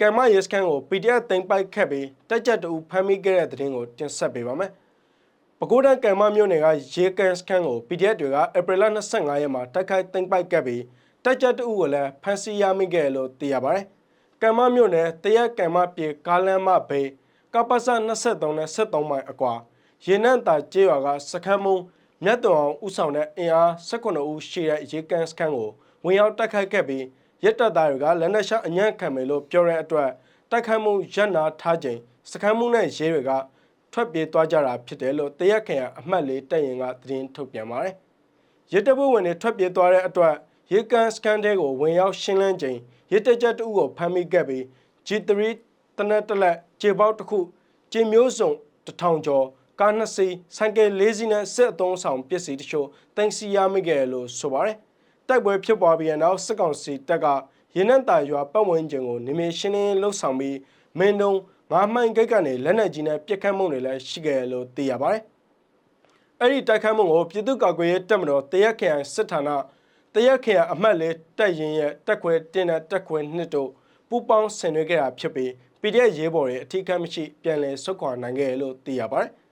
ကံမရဲစခန်းကို PDF သိမ်းပိုက်ခဲ့ပြီးတက်ကြက်တူဖမ်းမိခဲ့တဲ့တဲ့တင်ကိုတင်ဆက်ပေးပါမယ်။ပဲခူးတိုင်းကံမမြို့နယ်ကရေကန်စခန်းကို PDF တွေကဧပြီလ25ရက်မှာတိုက်ခိုက်သိမ်းပိုက်ခဲ့ပြီးတက်ကြက်တူကိုလည်းဖမ်းဆီးရမိခဲ့တယ်လို့သိရပါတယ်။ကံမမြို့နယ်တရက်ကံမပြေကားလမ်းမဘေးကပ္ပစ23နဲ့73မိုင်အကွာရေနံ့တာကျေးရွာကစခန်းမုံမြတ်တော်အောင်ဥဆောင်တဲ့အင်အား18ဦးရှိတဲ့ရေကန်စခန်းကိုဝင်ရောက်တိုက်ခိုက်ခဲ့ပြီး ရက်တပ်သားတွေကလက်နက်ရှအညံ့ခံမယ်လို့ပြောတဲ့အတွက်တိုက်ခိုက်မှုရပ်နာထားချိန်စခန်းမှုနဲ့ရဲတွေကထွက်ပြေးသွားကြတာဖြစ်တယ်လို့တရက်ခရိုင်အမှတ်လေးတပ်ရင်ကသတင်းထုတ်ပြန်ပါတယ်။ရဲတပ်ဖွဲ့ဝင်တွေထွက်ပြေးသွားတဲ့အတွက်ရေကန်စကန်တဲကိုဝင်ရောက်ရှင်းလင်းချိန်ရဲတပ်ချက်တအုပ်ကိုဖမ်းမိခဲ့ပြီး G3 တနက်တလက်ခြေပေါက်တစ်ခုခြေမျိုးစုံတစ်ထောင်ကျော်ကားနှစ်စီးဆိုင်ကယ်လေးစီးနဲ့စစ်အသုံးဆောင်ပစ္စည်းတချို့တင်စီရမိခဲ့တယ်လို့ဆိုပါတယ်။ တိုက်ပွဲဖြစ်ပွားပြီးတဲ့နောက်စစ်ကောင်စီတပ်ကရင်းနှံတာရွာပတ်ဝန်းကျင်ကိုနေမရှင်းလင်းလှုပ်ဆောင်ပြီးမင်းတုံငါးမှန်ဂိတ်ကနေလက်နက်ကြီးနဲ့ပစ်ခတ်မှုတွေလည်းရှိခဲ့တယ်လို့သိရပါတယ်။အဲ့ဒီတိုက်ခတ်မှုကိုပြည်သူ့ကာကွယ်ရေးတပ်မတော်တရက်ခရိုင်စစ်ဌာနတရက်ခရိုင်အမှတ်လေးတပ်ရင်ရဲ့တက်ခွဲတင်းတဲ့တက်ခွဲနှစ်တို့ပူပေါင်းဆင်နွှဲခဲ့တာဖြစ်ပြီး PDF ရေးဘော်တွေအထူးကမရှိပြန်လည်ဆုတ်ခွာနိုင်ခဲ့တယ်လို့သိရပါတယ်။